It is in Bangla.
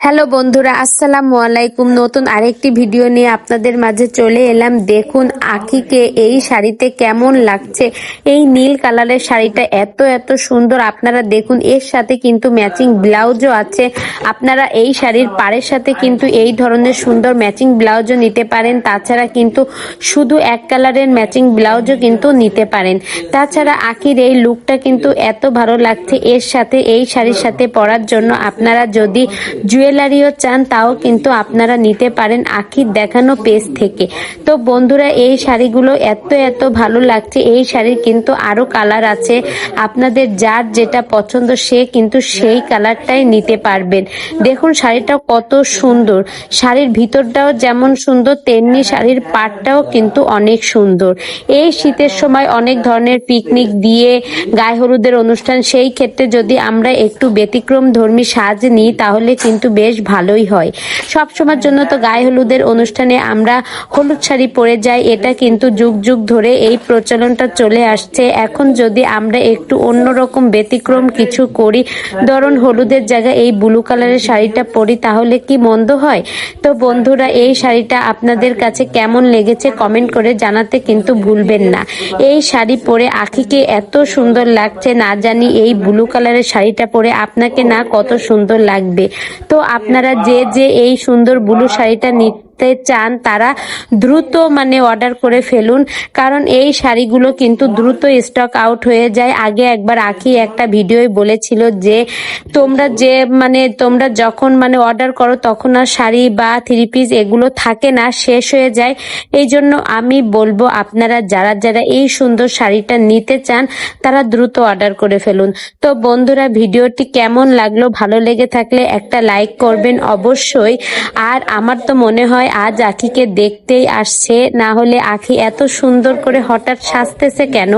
হ্যালো বন্ধুরা, আসসালামু আলাইকুম। নতুন আরেকটি ভিডিও নিয়ে আপনাদের মাঝে চলে এলাম। দেখুন আখিকে, এই শাড়িতে কেমন লাগছে? এই নীল কালারের শাড়িটা এত এত সুন্দর। আপনারা দেখুন, এর সাথে কিন্তু ম্যাচিং ব্লাউজও আছে। আপনারা এই শাড়ির পাড়ের সাথে কিন্তু এই ধরনের সুন্দর ম্যাচিং ব্লাউজও নিতে পারেন। তাছাড়া কিন্তু শুধু এক কালারের ম্যাচিং ব্লাউজও কিন্তু নিতে পারেন। তাছাড়া আখির এই লুকটা কিন্তু এত ভালো লাগছে। এর সাথে, এই শাড়ির সাথে পরার জন্য আপনারা যদি জুয়েলারিও চান, তাও কিন্তু আপনারা নিতে পারেন আখির দেখানো পেজ থেকে। তো বন্ধুরা, এই শাড়িগুলো এত এত ভালো লাগছে। এই শাড়ির কিন্তু আরও কালার আছে। আপনাদের যার যেটা পছন্দ, সে কিন্তু সেই কালারটাই নিতে পারবেন। দেখুন শাড়িটা কত সুন্দর। শাড়ির ভিতরটাও যেমন সুন্দর, তেমনি শাড়ির পাটটাও কিন্তু অনেক সুন্দর। এই শীতের সময় অনেক ধরনের পিকনিক দিয়ে গায়ে হলুদের অনুষ্ঠান, সেই ক্ষেত্রে যদি আমরা একটু ব্যতিক্রম ধর্মী সাজ নিই, তাহলে কিন্তু বেশ ভালোই হয়। সব সময়ের জন্য তো গায়ে হলুদের অনুষ্ঠানে আমরা হলুদ শাড়ি পরে যাই, এটা কিন্তু যুগ যুগ ধরে এই প্রচলনটা চলে আসছে। এখন যদি আমরা একটু অন্যরকম ব্যতিক্রম কিছু করি, ধরুন হলুদের জায়গায় এই ব্লু কালারের শাড়িটা পরি, তাহলে কি মন্দ হয়? তো বন্ধুরা, এই শাড়িটা আপনাদের কাছে কেমন লেগেছে কমেন্ট করে জানাতে কিন্তু ভুলবেন না। এই শাড়ি পরে আখিকে এত সুন্দর লাগছে, না জানি এই ব্লু কালারের শাড়িটা পরে আপনাকে না কত সুন্দর লাগবে। তো আপনারা যে যে এই সুন্দর ব্লু শাড়িটা নিতে চান, তারা দ্রুত মানে অর্ডার করে ফেলুন। কারণ এই শাড়িগুলো কিন্তু দ্রুত স্টক আউট হয়ে যায়। আগে একবার আঁকি একটা ভিডিওই বলেছিল যে, তোমরা যে মানে তোমরা যখন মানে অর্ডার করো, তখন আর শাড়ি বা থ্রি পিস এগুলো থাকে না, শেষ হয়ে যায়। এই জন্য আমি বলব, আপনারা যারা যারা এই সুন্দর শাড়িটা নিতে চান, তারা দ্রুত অর্ডার করে ফেলুন। তো বন্ধুরা, ভিডিওটি কেমন লাগল, ভালো লেগে থাকলে একটা লাইক করবেন অবশ্যই। আর আমার তো মনে হয় আজ আখিকে দেখতেই আসছে না হলে আখি এত সুন্দর করে হঠাৎ সাজতেছে কেন?